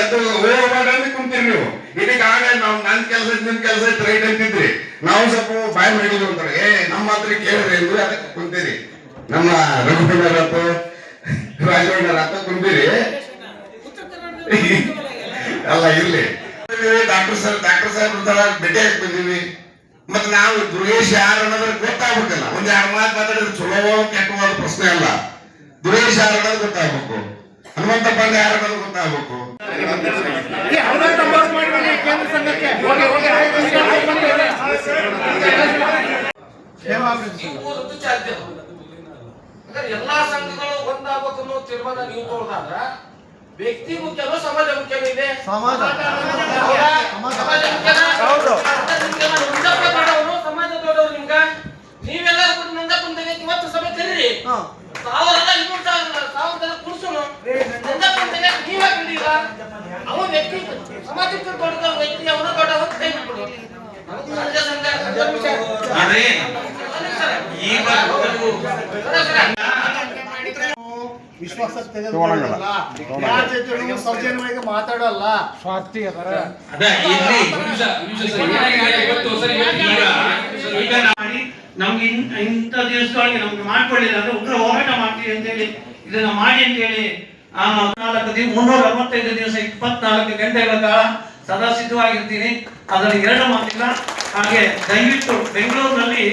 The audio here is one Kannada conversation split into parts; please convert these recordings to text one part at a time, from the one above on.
ಎದ್ದು ಹೋಗಬೇಡ ಕುಂತೀರಿ ನೀವು. ಇದಕ್ಕೆ ಆಗ ನಾವು ನನ್ ಕೆಲಸ ನಿಮ್ ಕೆಲಸ ಇತ್ತು ರೈಟ್ ಅಂತಿದ್ರಿ. ನಾವು ಸ್ವಲ್ಪ ಬಾಯ್ ಮಾಡಿದ್ವಿ ಅಂತಾರೆ, ಏ, ನಮ್ಮ ಹತ್ರ ಕೇಳಿದ್ರೆ ಎಂದು ಅದಕ್ಕೆ ಕುಂತೀರಿ. ನಮ್ಮ ರಘುವಣ್ಣರ ಅಂತ ರಾಜವಣ್ಣರ ಅಂತ ಕುಂತೀರಿ. ಅಲ್ಲ, ಇರ್ಲಿ. ಡಾಕ್ಟರ್ ಸರ್, ಡಾಕ್ಟರ್ ಸಾಹೇಬ್ ಭೇಟಿ ಹಾಕಿ ಬಂದೀವಿ. ಮತ್ತೆ ನಾವು ದುರ್ಗೇಶ್ ಯಾರು ಅನ್ನೋದ್ರ ಗೊತ್ತಾಗ್ಬೇಕಲ್ಲ. ಒಂದ್ ಎರಡು ಮಾತು ಮಾತಾಡಿದ್ರೆ ಚಲೋ ಕೆಟ್ಟವಾದ ಪ್ರಶ್ನೆ ಅಲ್ಲ. ದುರ್ಗೇಶ್ ಯಾರು ಅನ್ನೋದು ಗೊತ್ತಾಗ್ಬೇಕು. ಯಾರು ಅನ್ನೋದು ಗೊತ್ತಾಗ್ಬೇಕು. ಎಲ್ಲಾ ಸಂಘಗಳು ಒಂದಾಗಬೇಕು ಅನ್ನೋ ತೀರ್ಮಾನ ನೀವು ತಗೊಳ್ದಾದ್ರ ವ್ಯಕ್ತಿ ಮುಖ್ಯನೋ ಸಮಾಜ ಮುಖ್ಯನೋ ಇದೆ. ಸಮಾಜ ಮುಖ್ಯನಾ? ಮತ್ತೆ ನಿಮ್ಗೆಲ್ಲ ನಂಜಪ್ಪ ದೊಡ್ಡವ್ರು, ಸಮಾಜ ದೊಡ್ಡವ್ರು ನಿಮ್ಗ ನೀವೆಲ್ಲ ಬಿಟ್ಟು ನಂಜಪ್ಪ ತೆಗೆದು ಇವತ್ತು ಸಭೆ ಕರೀರಿ ಸಾವಿರಲ್ಲ ಇನ್ನೂರು ಸಾವಿರ ಸಾವಿರ ಜನ ಕುಡ್ಸೋನು ನಂಜಪ್ಪ ತೆಗೆದು ನೀವ್ ಹಾಕೊಂಡಿಲ್ಲ ಅವ ವ್ಯಕ್ತಿ ಸಮಾಜಕ್ಕೆ ದೊಡ್ಡ ವ್ಯಕ್ತಿ ಅವನು ದೊಡ್ಡವ ಅಂತ ಕೈ ಬಿಟ್ಬಿಡು ನಮ್ದು ನಂಜ ಸಂಘ ಸಂಘ ವಿಷಯ. ಆದ್ರೆ ಈಗ ವಿಶ್ವಾಸ ತೆಗೆದುಕೊಳ್ಳಲ್ಲ ಯಾರ ಜೊತೆ ಸೌಜನ್ಯವಾಗಿ ಮಾತಾಡಲ್ಲ ಮಾಡಿ ನಮ್ಗೆ ಇಂಥ ದಿವಸದೊಳಗೆ ನಮ್ಗೆ ಮಾಡ್ಕೊಳ್ಳಿಲ್ಲ ಅಂದ್ರೆ ಉಗ್ರ ಹೋರಾಟ ಮಾಡ್ತೀವಿ ಅಂತೇಳಿ ಇದನ್ನ ಮಾಡಿ ಅಂತೇಳಿ ಆ ನಾಲ್ಕು ದಿನ ಮುನ್ನೂರ ಅರವತ್ತೈದು ದಿವಸ ಇಪ್ಪತ್ನಾಲ್ಕು ಗಂಟೆಗಳ ಕಾಲ ಸದಾ ಸಿದ್ಧವಾಗಿರ್ತೀನಿ ಅದರಲ್ಲಿ ಎರಡು ಮಾತಿಲ್ಲ. ಹಾಗೆ ದಯವಿಟ್ಟು ಬೆಂಗಳೂರಿನಲ್ಲಿ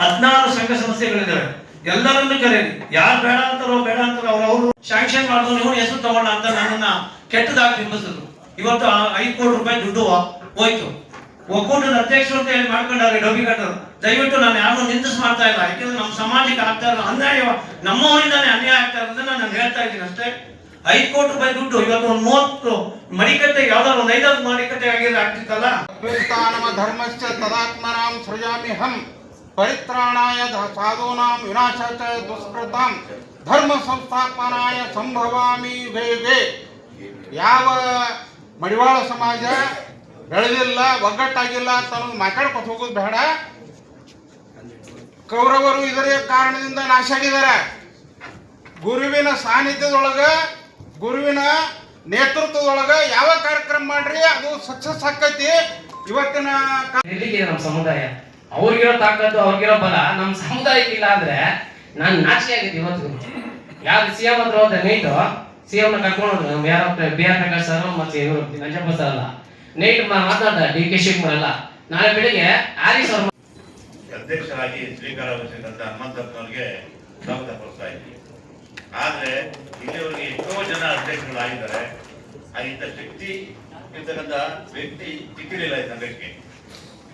ಹದಿನಾರು ಸಂಘ ಸಂಸ್ಥೆಗಳಿದ್ದಾವೆ. ಎಲ್ಲರನ್ನು ಕರೆಯಿರಿ ಯಾರು ಬೇಡ ಅಂತಾರೋ ಬೇಡ ಅಂತಾರೋ ಅವ್ರು ಅವರು ಶಾಂಕ್ಷನ್ ಮಾಡಿದ್ರು ನೀವು ಹೆಸರು ತಗೊಳ್ಳ ಅಂತ ನನ್ನನ್ನ ಕೆಟ್ಟದಾಗಿ ಬಿಂಬಿಸಿದ್ರು. ಇವತ್ತು ಐದು ಕೋಟಿ ರೂಪಾಯಿ ದುಡ್ಡು ಹೋಯ್ತು. ಒಕ್ಕೂಟದ ಅಧ್ಯಕ್ಷರು ಅಂತ ಹೇಳಿ ಮಾಡ್ಕೊಂಡಾರೆ ಕಟ್ಟರು ದಯವಿಟ್ಟು ನಾನು ಯಾರು ನಿಂದಿಸ್ ಮಾಡ್ತಾ ಇಲ್ಲ. ಯಾಕೆಂದ್ರೆ ನಮ್ಮ ಸಮಾಜಕ್ಕೆ ಆಗ್ತಾ ಇಲ್ಲ ಅನ್ಯಾಯ ನಮ್ಮವರಿಂದಾನೇ ಅನ್ಯಾಯ ಆಗ್ತಾ ಇರೋದನ್ನ ನಾನು ಹೇಳ್ತಾ ಇದ್ದೀನಿ ಅಷ್ಟೇ. ಐದು ಕೋಟಿ ರೂಪಾಯಿ ದುಡ್ಡು ಇವತ್ತು ಒಂದು ಮೂವತ್ತು ಮಡಿಕಟ್ಟೆ ಯಾವ್ದಾದ್ರು ಒಂದು ಐದಾರು ಮಡಿಕಟ್ಟೆ ಆಗಿದ್ರೆ ಆಗ್ತಿತ್ತಲ್ಲ? ಧರ್ಮಶ್ಚ ತದಾತ್ಮನಾಂ ಸೃಜಾಮ್ಯಹಂ ಪರಿತ್ರಾಣಾಯ ಸಾಧೂನಾಂ ವಿನಾಶಾಚ ದುಷ್ಕೃತಾಂ ಧರ್ಮ ಸಂಸ್ಥಾಪನಾಯ ಸಂಭವಾಮಿ ಯುಗೆ ಯಾವ ಮಡಿವಾಳ ಸಮಾಜ ಬೆಳೆದಿಲ್ಲ, ಒಗ್ಗಟ್ಟಾಗಿಲ್ಲ ಅಂತ ಅನ್ನೋದು ಮಾತಾಡ್ಕೊತ ಹೋಗೋದು ಬೇಡ. ಕೌರವರು ಇದರ ಕಾರಣದಿಂದ ನಾಶ ಆಗಿದ್ದಾರೆ. ಗುರುವಿನ ಸಾನ್ನಿಧ್ಯದೊಳಗ, ಗುರುವಿನ ನೇತೃತ್ವದೊಳಗ ಯಾವ ಕಾರ್ಯಕ್ರಮ ಮಾಡ್ರಿ, ಅದು ಸಕ್ಸಸ್ ಆಕೈತಿ. ಇವತ್ತಿನ ನಮ್ಮ ಸಮುದಾಯ. ಅವ್ರಿಗಿರೋ ತಾಕತ್ತು, ಅವ್ರಿಗಿರೋ ಬಲ ನಮ್ಮ ಸಮುದಾಯಕ್ಕೆ ಇಲ್ಲ ಅಂದ್ರೆ ನಾನು ನಾಚಿ ಆಗಿದ್ದೆ ಇವತ್ತು. ಯಾರು ಸಿ ಎಂ ಹತ್ರ ಹೋದ್ರೆ ನೈಟು ಸಿ ಎಂ ನ ಕರ್ಕೊಂಡು ಯಾರೋ ಬಿ ಆರ್ ಪ್ರಕಾಶ್ ಸರ್ ಮತ್ತೆ ಇವರು ನಂಜಪ್ಪ ಸರ್ ಅಲ್ಲ. ನೈಟ್ ಡಿ ಕೆ ಶಿವಕುಮಾರ್ ಅಲ್ಲ. ನಾಳೆ ಬೆಳಿಗ್ಗೆ ಆರಿ ಸರ್ ಅಧ್ಯಕ್ಷರಾಗಿ ಸ್ವೀಕಾರ ವಹಿಸಿದಂತ ಹನುಮಂತಪ್ಪನವರಿಗೆ ಸ್ವಾಗತ ಕೊಡ್ತಾ ಇದ್ದೀವಿ ಆದ್ರೆ ಇಲ್ಲಿವರೆಗೆ ಎಷ್ಟೋ ಜನ ಅಧ್ಯಕ್ಷರಾಗಿದ್ದಾರೆ ಇಂಥ ಶಕ್ತಿ ಇರ್ತಕ್ಕಂಥ ವ್ಯಕ್ತಿ ಸಿಕ್ಕಿರಲಿಲ್ಲ ಈ ಸಂಘಕ್ಕೆ.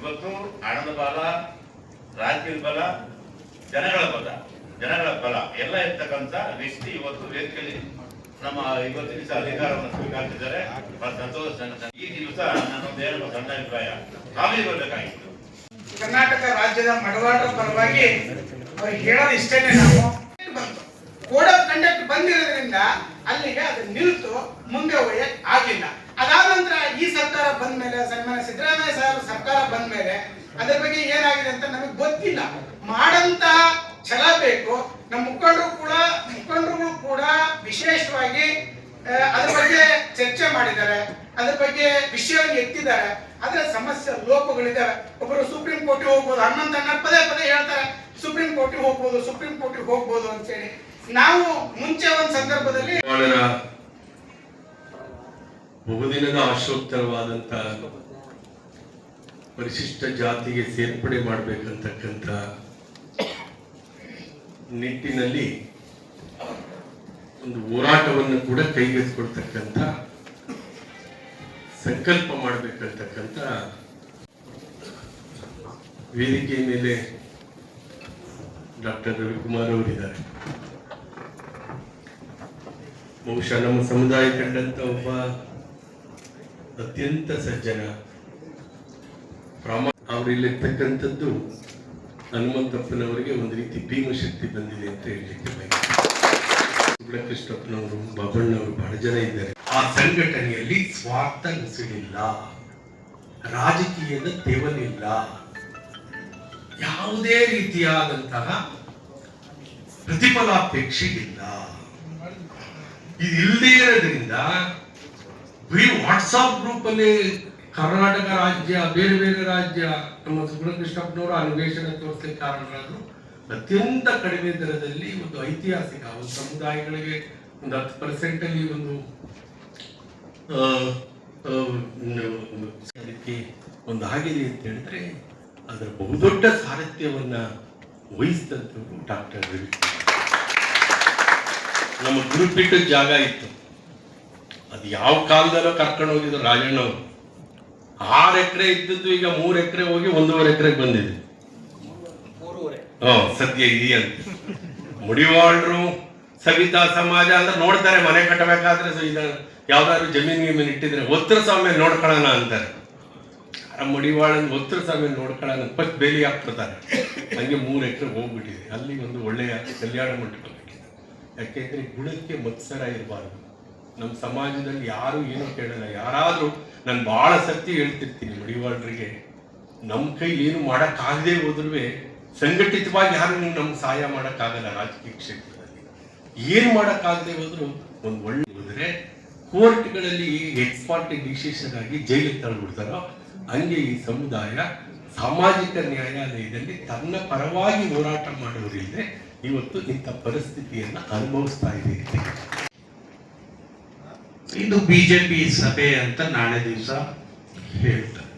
ಇವತ್ತು ಹಣದ ಬಲ, ರಾಜ್ಯದ ಬಲ, ಜನಗಳ ಬಲ ಜನಗಳ ಬಲ ಎಲ್ಲ ಇರ್ತಕ್ಕಂಥ ವ್ಯಕ್ತಿ ಇವತ್ತು ವೇದಿಕೆಯಲ್ಲಿ ನಮ್ಮ ಇವತ್ತಿನ ದಿವಸ ಅಧಿಕಾರವನ್ನು ಸ್ವೀಕರಿಸಿದ್ದಾರೆ. ಬಹಳ ಸಂತೋಷ ನನ್ನ- ಈ ದಿವಸ ನನ್ನೊಂದು ಎರಡು ಸಣ್ಣ ಅಭಿಪ್ರಾಯ? ಕಾವೇರಿ ಬರಬೇಕಾಗಿತ್ತು ಕರ್ನಾಟಕ ರಾಜ್ಯದ ಮಡವಾಳರ ಪರವಾಗಿ ಹೇಳೋದು ಇಷ್ಟೇನೆ ನಾವು. ಕೋಡ ಕಂಡಕ್ಟ್ ಬಂದಿರೋದ್ರಿಂದ ಅಲ್ಲಿಗೆ ಅದು ನಿಲ್ತು, ಮುಂದೆ ಹೋಗಿ ಆಗಿಲ್ಲ. ಈ ಸರ್ಕಾರ ಬಂದ ಮೇಲೆ ಸನ್ಮಾನ ಸಿದ್ದರಾಮಯ್ಯ ಸರ್ ಸರ್ಕಾರ ಬಂದ ಮೇಲೆ ಅದ್ರ ಬಗ್ಗೆ ಏನಾಗಿದೆ ಅಂತ ನಮಗೆ ಗೊತ್ತಿಲ್ಲ. ಮಾಡಂತ ಛಲ ಬೇಕು. ನಮ್ಮ ಮುಖಂಡರು ಕೂಡ ಮುಖಂಡರು ಕೂಡ ವಿಶೇಷವಾಗಿ ಅದ್ರ ಬಗ್ಗೆ ಚರ್ಚೆ ಮಾಡಿದ್ದಾರೆ. ಅದ್ರ ಬಗ್ಗೆ ವಿಷಯವನ್ನು ಎತ್ತಿದ್ದಾರೆ. ಆದ್ರೆ ಸಮಸ್ಯೆ ಲೋಪಗಳಿದ್ದಾವೆ. ಒಬ್ಬರು ಸುಪ್ರೀಂ ಕೋರ್ಟ್ ಹೋಗ್ಬೋದು ಹನುಮಂತ ಅಣ್ಣ ಪದೇ ಪದೇ ಹೇಳ್ತಾರೆ, ಸುಪ್ರೀಂ ಕೋರ್ಟ್ ಹೋಗ್ಬೋದು, ಸುಪ್ರೀಂ ಕೋರ್ಟ್ ಹೋಗ್ಬೋದು ಅಂತೇಳಿ ನಾವು ಮುಂಚೆ ಒಂದ್ ಸಂದರ್ಭದಲ್ಲಿ ಬಹುದಿನದ ಆಶೋತ್ತರವಾದಂತ ಪರಿಶಿಷ್ಟ ಜಾತಿಗೆ ಸೇರ್ಪಡೆ ಮಾಡಬೇಕಂತಕ್ಕಂಥ ನಿಟ್ಟಿನಲ್ಲಿ ಒಂದು ಹೋರಾಟವನ್ನು ಕೂಡ ಕೈಗೆತ್ತಿಕೊಳ್ತಕ್ಕಂಥ ಸಂಕಲ್ಪ ಮಾಡಬೇಕಂತಕ್ಕಂಥ ವೇದಿಕೆ ಮೇಲೆ ಡಾಕ್ಟರ್ ರವಿಕುಮಾರ್ ಅವರಿದ್ದಾರೆ. ಬಹುಶಃ ನಮ್ಮ ಸಮುದಾಯ ಕಂಡಂತ ಒಬ್ಬ ಅತ್ಯಂತ ಸಜ್ಜನ. ಪ್ರಾಮ ಅವರಿಲ್ಲಿರ್ತಕ್ಕಂಥದ್ದು ಹನುಮಂತಪ್ಪನವರಿಗೆ ಒಂದು ರೀತಿ ಭೀಮಶಕ್ತಿ ಬಂದಿದೆ ಅಂತ ಹೇಳಲಿಕ್ಕೆ ಬಯಸ್ತೇನೆ. ಕೃಷ್ಣಪ್ಪನವರು ಬಾಬಣ್ಣವರು ಬಹಳ ಜನ ಇದ್ದಾರೆ. ಆ ಸಂಘಟನೆಯಲ್ಲಿ ಸ್ವಾರ್ಥ ನುಸಿಡಿಲ್ಲ ರಾಜಕೀಯದ ತೆವಲಿಲ್ಲ. ಯಾವುದೇ ರೀತಿಯಾದಂತಹ ಪ್ರತಿಫಲಾಪೇಕ್ಷೆ ಇಲ್ಲ ಇದಿಲ್ಲದೇ ಇರೋದ್ರಿಂದ ಈ ವಾಟ್ಸಾಪ್ ಗ್ರೂಪಲ್ಲಿ ಕರ್ನಾಟಕ ರಾಜ್ಯ, ಬೇರೆ ಬೇರೆ ರಾಜ್ಯ, ನಮ್ಮ ಸುಬ್ರಹ್ಮಣ್ಯಪ್ಪನವರು ಅನ್ವೇಷಣೆ ತೋರಿಸಲಿಕ್ಕೆ ಕಾರಣರಾದರು. ಅತ್ಯಂತ ಕಡಿಮೆ ದರದಲ್ಲಿ ಒಂದು ಐತಿಹಾಸಿಕ, ಒಂದು ಸಮುದಾಯಗಳಿಗೆ ಒಂದು ಹತ್ತು ಪರ್ಸೆಂಟ್ ಅಲ್ಲಿ ಒಂದು ಅದಕ್ಕೆ ಒಂದು ಆಗಿದೆ ಅಂತ ಹೇಳಿದ್ರೆ ಅದರ ಬಹುದೊಡ್ಡ ಸಾರಥ್ಯವನ್ನ ವಹಿಸಿದಂಥವರು ಡಾಕ್ಟರ್ ರವಿ ನಮ್ಮ ಬಿಟ್ಟ ಜಾಗ ಇತ್ತು. ಅದು ಯಾವ ಕಾಲದಲ್ಲೋ ಕರ್ಕೊಂಡು ಹೋಗಿದ್ರು ರಾಜಣ್ಣವರು. ಆರು ಎಕರೆ ಇದ್ದದ್ದು ಈಗ ಮೂರು ಎಕರೆ ಹೋಗಿ ಒಂದೂವರೆ ಎಕರೆಗೆ ಬಂದಿದೆ. ಹ್ಮ್ ಸದ್ಯ ಇದೆಯಂತ ಮುಡಿವಾಳ್ರು ಸವಿತಾ ಸಮಾಜ ಅಂದ್ರೆ ನೋಡ್ತಾರೆ ಮನೆ ಕಟ್ಟಬೇಕಾದ್ರೆ ಯಾವ್ದಾದ್ರು ಜಮೀನ್ ಗಿಮೀನ್ ಇಟ್ಟಿದ್ರೆ ಒತ್ತರ ಸ್ವಾಮಿ ನೋಡ್ಕೊಳ್ಳೋಣ ಅಂತಾರೆ. ಆ ಮಡಿವಾಳನ್ ಒತ್ತರ ಸ್ವಾಮಿ ನೋಡ್ಕೊಳ್ಳೋಣ ಫಸ್ಟ್ ಬೇಲಿ ಹಾಕ್ಬಿಡ್ತಾರೆ. ಹಂಗೆ ಮೂರು ಎಕರೆ ಹೋಗ್ಬಿಟ್ಟಿದೆ. ಅಲ್ಲಿ ಒಂದು ಒಳ್ಳೆಯ ಕಲ್ಯಾಣ ಮಂಟಪ. ಯಾಕೆಂದ್ರೆ ಗುಣಕ್ಕೆ ಮತ್ಸರ ಇರಬಾರ್ದು. ನಮ್ಮ ಸಮಾಜದಲ್ಲಿ ಯಾರು ಏನು ಕೇಳಲ್ಲ. ಯಾರಾದರೂ ನಾನು ಭಾಳ ಸತ್ಯ ಹೇಳ್ತಿರ್ತೀನಿ ಮಡಿವಾಳರಿಗೆ. ನಮ್ಮ ಕೈಲಿ ಏನು ಮಾಡೋಕ್ಕಾಗದೇ ಹೋದ್ರೂ ಸಂಘಟಿತವಾಗಿ ಯಾರು ನಮ್ಗೆ ಸಹಾಯ ಮಾಡೋಕ್ಕಾಗಲ್ಲ ರಾಜಕೀಯ ಕ್ಷೇತ್ರದಲ್ಲಿ. ಏನು ಮಾಡೋಕ್ಕಾಗದೆ ಹೋದ್ರು ಒಂದು ಒಳ್ಳೆ ಹೋದರೆ ಕೋರ್ಟ್ಗಳಲ್ಲಿ ಎಕ್ಸ್ಪಾರ್ಟಿ ಡಿಸಿಷನ್ ಆಗಿ ಜೈಲಿಗೆ ತಳ್ಳಿಬಿಡ್ತಾರೋ ಹಂಗೆ ಈ ಸಮುದಾಯ ಸಾಮಾಜಿಕ ನ್ಯಾಯಾಲಯದಲ್ಲಿ ತನ್ನ ಪರವಾಗಿ ಹೋರಾಟ ಮಾಡೋರಿಲ್ಲದೆ ಇವತ್ತು ಇಂಥ ಪರಿಸ್ಥಿತಿಯನ್ನು ಅನುಭವಿಸ್ತಾ ಇದೆ. ಇದು ಬಿಜೆಪಿ ಸಭೆ ಅಂತ ನಾಳೆ ದಿವಸ ಹೇಳ್ತಾರೆ.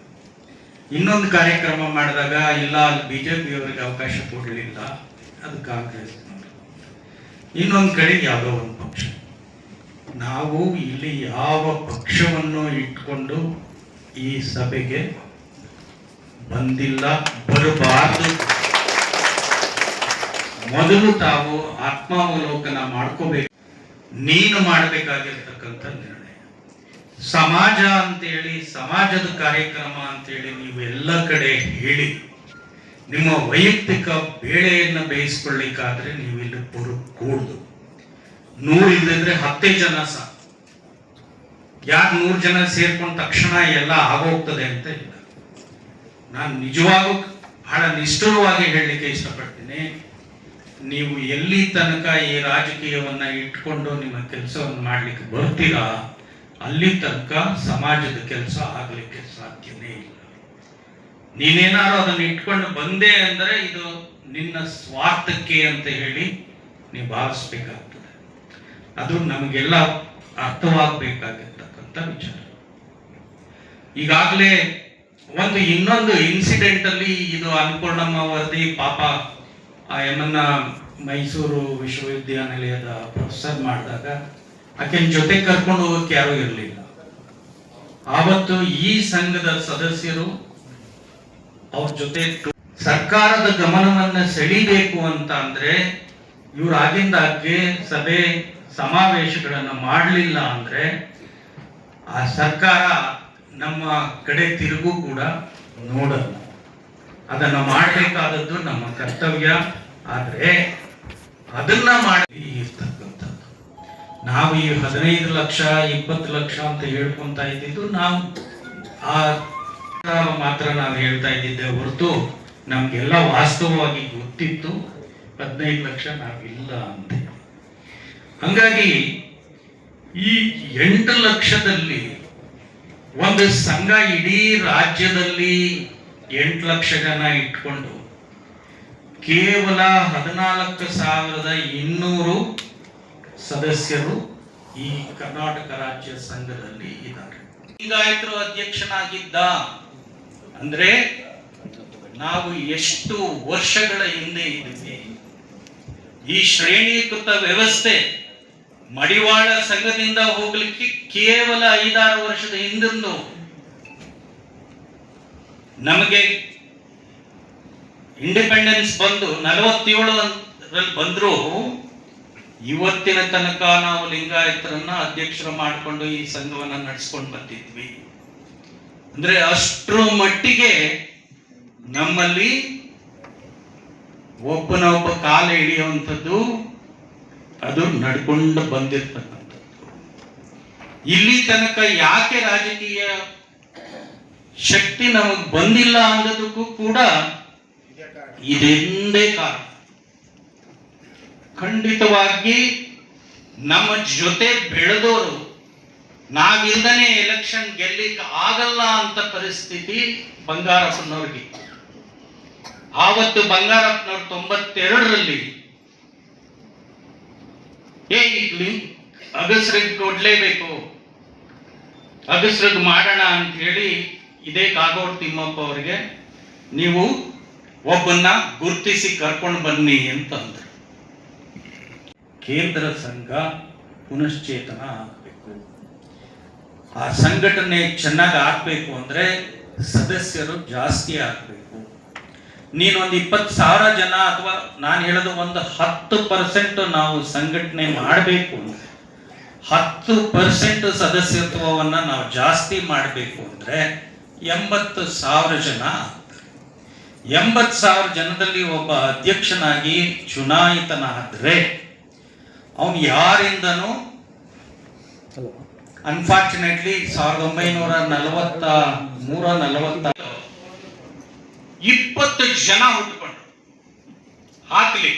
ಇನ್ನೊಂದು ಕಾರ್ಯಕ್ರಮ ಮಾಡಿದಾಗ ಇಲ್ಲ, ಅಲ್ಲಿ ಬಿಜೆಪಿ ಅವರಿಗೆ ಅವಕಾಶ ಕೊಡಲಿಲ್ಲ ಅದು ಕಾಂಗ್ರೆಸ್ ಇನ್ನೊಂದು ಕಡೆ ಯಾವುದೋ ಒಂದು ಪಕ್ಷ. ನಾವು ಇಲ್ಲಿ ಯಾವ ಪಕ್ಷವನ್ನು ಇಟ್ಕೊಂಡು ಈ ಸಭೆಗೆ ಬಂದಿಲ್ಲ, ಬರಬಾರದು. ಮೊದಲು ತಾವು ಆತ್ಮಾವಲೋಕನ ಮಾಡ್ಕೋಬೇಕು. ನೀನು ಮಾಡಬೇಕಾಗಿರ್ತಕ್ಕಂಥ ನಿರ್ಣಯ. ಸಮಾಜ ಅಂತೇಳಿ, ಸಮಾಜದ ಕಾರ್ಯಕ್ರಮ ಅಂತೇಳಿ ನೀವು ಎಲ್ಲ ಕಡೆ ಹೇಳಿ, ನಿಮ್ಮ ವೈಯಕ್ತಿಕ ಬೇಳೆಯನ್ನು ಬೇಯಿಸ್ಕೊಳ್ಳಿಕ್ಕಾದ್ರೆ ನೀವು ಇಲ್ಲಿ ಬರಕೂಡ್ದು ನೂರು ಇಲ್ಲದಿದ್ರೆ ಹತ್ತೇ ಜನ ಸಹ ಯಾಕೆ ನೂರು ಜನ ಸೇರ್ಕೊಂಡ ತಕ್ಷಣ ಎಲ್ಲ ಆಗೋಗ್ತದೆ ಅಂತ ಇಲ್ಲ. ನಾನು ನಿಜವಾಗೂ ಬಹಳ ನಿಷ್ಠುರವಾಗಿ ಹೇಳಲಿಕ್ಕೆ ಇಷ್ಟಪಡ್ತೀನಿ. ನೀವು ಎಲ್ಲಿ ತನಕ ಈ ರಾಜಕೀಯವನ್ನ ಇಟ್ಕೊಂಡು ನಿಮ್ಮ ಕೆಲಸವನ್ನು ಮಾಡ್ಲಿಕ್ಕೆ ಬರ್ತೀರಾ, ಅಲ್ಲಿ ತನಕ ಸಮಾಜದ ಕೆಲಸ ಆಗಲಿಕ್ಕೆ ಸಾಧ್ಯನೇ ಇಲ್ಲ. ನೀನೇನಾದ್ರು ಅದನ್ನ ಇಟ್ಕೊಂಡು ಬಂದೆ ಅಂದ್ರೆ ಇದು ನಿನ್ನ ಸ್ವಾರ್ಥಕ್ಕೆ ಅಂತ ಹೇಳಿ ನೀವು ಭಾವಿಸ್ಬೇಕಾಗ್ತದೆ. ಅದು ನಮಗೆಲ್ಲ ಅರ್ಥವಾಗಬೇಕಾಗಿರ್ತಕ್ಕಂಥ ವಿಚಾರ. ಈಗಾಗಲೇ ಒಂದು ಇನ್ನೊಂದು ಇನ್ಸಿಡೆಂಟ್ ಅಲ್ಲಿ ಇದು ಅನ್ನಪೂರ್ಣಮ್ಮ ವರದಿ ಪಾಪ ಎಮ್ಮನ್ನ ಮೈಸೂರು ವಿಶ್ವವಿದ್ಯಾನಿಲಯದ ಪ್ರೊಫೆಸರ್ ಮಾಡಿದಾಗ, ಆಕೆನ ಜೊತೆ ಕರ್ಕೊಂಡು ಹೋಗಕ್ಕೆ ಯಾರು ಇರಲಿಲ್ಲ. ಆವತ್ತು ಈ ಸಂಘದ ಸದಸ್ಯರು ಅವ್ರ ಜೊತೆ ಸರ್ಕಾರದ ಗಮನವನ್ನ ಸೆಳೀಬೇಕು ಅಂತ ಅಂದ್ರೆ, ಇವ್ರು ಆಗಿಂದಾಗ್ಗೆ ಸಭೆ ಸಮಾವೇಶಗಳನ್ನ ಮಾಡಲಿಲ್ಲ ಅಂದ್ರೆ, ಆ ಸರ್ಕಾರ ನಮ್ಮ ಕಡೆ ತಿರುಗು ಕೂಡ ನೋಡಲ್ಲ. ಅದನ್ನ ಮಾಡಬೇಕಾದದ್ದು ನಮ್ಮ ಕರ್ತವ್ಯ. ಆದರೆ ಅದನ್ನ ಮಾಡಿ ಇರ್ತಕ್ಕಂಥದ್ದು. ನಾವು ಈ ಹದಿನೈದು ಲಕ್ಷ, ಇಪ್ಪತ್ತು ಲಕ್ಷ ಅಂತ ಹೇಳ್ಕೊಂತ ಇದ್ದಿದ್ದು ನಾವು ಆ ಮಾತ್ರ ನಾವು ಹೇಳ್ತಾ ಇದ್ದಿದ್ದೆ ಹೊರತು ನಮಗೆಲ್ಲ ವಾಸ್ತವವಾಗಿ ಗೊತ್ತಿತ್ತು. ಹದಿನೈದು ಲಕ್ಷ ನಾವಿಲ್ಲ ಅಂತ. ಹಂಗಾಗಿ ಈ ಎಂಟು ಲಕ್ಷದಲ್ಲಿ ಒಂದು ಸಂಘ ಇಡೀ ರಾಜ್ಯದಲ್ಲಿ ಎಂಟು ಲಕ್ಷ ಜನ ಇಟ್ಕೊಂಡು ಕೇವಲ ಹದಿನಾಲ್ಕು ಸಾವಿರದ ಇನ್ನೂರು ಸದಸ್ಯರು ಈ ಕರ್ನಾಟಕ ರಾಜ್ಯ ಸಂಘದಲ್ಲಿ ಇದ್ದಾರೆ. ಲಿಂಗಾಯತರು ಅಧ್ಯಕ್ಷನಾಗಿದ್ದ ಅಂದ್ರೆ ನಾವು ಎಷ್ಟು ವರ್ಷಗಳ ಹಿಂದೆ ಇದ್ದೀವಿ ಈ ಶ್ರೇಣೀಕೃತ ವ್ಯವಸ್ಥೆ ಮಡಿವಾಳ ಸಂಘದಿಂದ ಹೋಗ್ಲಿಕ್ಕೆ ಕೇವಲ ಐದಾರು ವರ್ಷದ ಹಿಂದಿಂದು ನಮಗೆ ಇಂಡಿಪೆಂಡೆನ್ಸ್ ಬಂದು ನಲವತ್ತೇಳು ಬಂದ್ರು ಇವತ್ತಿನ ತನಕ ನಾವು ಲಿಂಗಾಯತರನ್ನ ಅಧ್ಯಕ್ಷರು ಮಾಡಿಕೊಂಡು ಈ ಸಂಘವನ್ನ ನಡೆಸ್ಕೊಂಡು ಬಂದಿದ್ವಿ. ಅಂದ್ರೆ ಅಷ್ಟರ ಮಟ್ಟಿಗೆ ನಮ್ಮಲ್ಲಿ ಒಬ್ಬನ ಒಬ್ಬ ಕಾಲ ಹಿಡಿಯುವಂಥದ್ದು ಅದು ನಡ್ಕೊಂಡು ಬಂದಿರ್ತಕ್ಕಂಥದ್ದು. ಇಲ್ಲಿ ತನಕ ಯಾಕೆ ರಾಜಕೀಯ ಶಕ್ತಿ ನಮಗ್ ಬಂದಿಲ್ಲ ಅನ್ನೋದಕ್ಕೂ ಕೂಡ ಇದೆಂದೇ ಕಾರಣ. ಖಂಡಿತವಾಗಿ ನಮ್ಮ ಜೊತೆ ಬೆಳೆದವರು ನಾವಿಲ್ದನೆ ಎಲೆಕ್ಷನ್ ಗೆಲ್ಲಿಕ್ ಆಗಲ್ಲ ಅಂತ ಪರಿಸ್ಥಿತಿ ಬಂಗಾರಪ್ಪನವ್ರಿಗೆ. ಆವತ್ತು ಬಂಗಾರಪ್ಪನವ್ರು ತೊಂಬತ್ತೆರಡರಲ್ಲಿ. ಏ ಇಲ್ಲಿ ಅಗಸ್ರಿಗೆ ಕೊಡ್ಲೇಬೇಕು. ಅಗಸ್ರಿಗೆ ಮಾಡೋಣ ಅಂತ ಹೇಳಿ ಇದೇ ಕಾಗೋಡು ತಿಮ್ಮಪ್ಪ ಅವರಿಗೆ, ನೀವು ಒಬ್ಬನ್ನ ಗುರುತಿಸಿ ಕರ್ಕೊಂಡು ಬನ್ನಿ ಅಂತಂದ್ರು. ಕೇಂದ್ರ ಸಂಘ ಪುನಶ್ಚೇತನ ಆಗಬೇಕು. ಆ ಸಂಘಟನೆ ಚೆನ್ನಾಗಿ ಆಗ್ಬೇಕು ಅಂದ್ರೆ ಸದಸ್ಯರು ಜಾಸ್ತಿ ಆಗ್ಬೇಕು. ನೀನೊಂದು ಇಪ್ಪತ್ತು ಸಾವಿರ ಜನ ಅಥವಾ ನಾನು ಹೇಳೋದು ಒಂದು ಹತ್ತು ಪರ್ಸೆಂಟ್ ನಾವು ಸಂಘಟನೆ ಮಾಡಬೇಕು ಅಂದ್ರೆ, ಹತ್ತು ಪರ್ಸೆಂಟ್ ಸದಸ್ಯತ್ವವನ್ನು ನಾವು ಜಾಸ್ತಿ ಮಾಡಬೇಕು ಅಂದ್ರೆ ಎಂಬತ್ತು ಸಾವಿರ ಜನ. ಎಂಬತ್ತು ಸಾವಿರ ಜನದಲ್ಲಿ ಒಬ್ಬ ಅಧ್ಯಕ್ಷನಾಗಿ ಚುನಾಯಿತನಾದ್ರೆ ಅವನು ಯಾರಿಂದನೂ ಅನ್ಫಾರ್ಚುನೇಟ್ಲಿ ಸಾವಿರದ ಒಂಬೈನೂರ ನಲವತ್ತ ಮೂರ ನಲವತ್ತ ಇಪ್ಪತ್ತು ಜನ ಹುಟ್ಟುಕೊಂಡು ಹಾಕ್ಲಿ.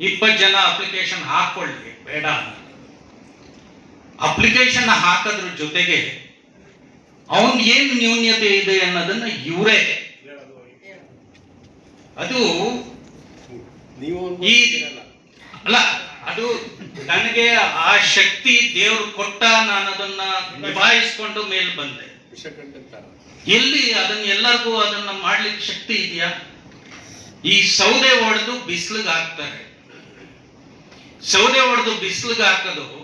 ಇಪ್ಪತ್ತು ಜನ ಅಪ್ಲಿಕೇಶನ್ ಹಾಕೊಳ್ಳಿ ಬೇಡ. ಅಪ್ಲಿಕೇಶನ್ ಹಾಕೋದ್ರ ಜೊತೆಗೆ ಅವನ್ ಏನ್ ನ್ಯೂನ್ಯತೆ ಇದೆ ಅನ್ನೋದನ್ನ ಇವರೇ. ಅದು ಈ ಅಲ್ಲ. ಅದು ನನಗೆ ಆ ಶಕ್ತಿ ದೇವ್ರು ಕೊಟ್ಟ ನಾನು ಅದನ್ನ ನಿಭಾಯಿಸ್ಕೊಂಡು ಮೇಲೆ ಬಂದೆ. ಎಲ್ಲಿ ಅದನ್ನ ಎಲ್ಲರಿಗೂ ಅದನ್ನ ಮಾಡ್ಲಿಕ್ಕೆ ಶಕ್ತಿ ಇದೆಯಾ? ಈ ಸೌದೆ ಹೊಡೆದು ಬಿಸಿಲಿಗೆ ಹಾಕ್ತಾರೆ. ಸೌದೆ ಹೊಡೆದು ಬಿಸಿಲಿಗೆ ಹಾಕೋದು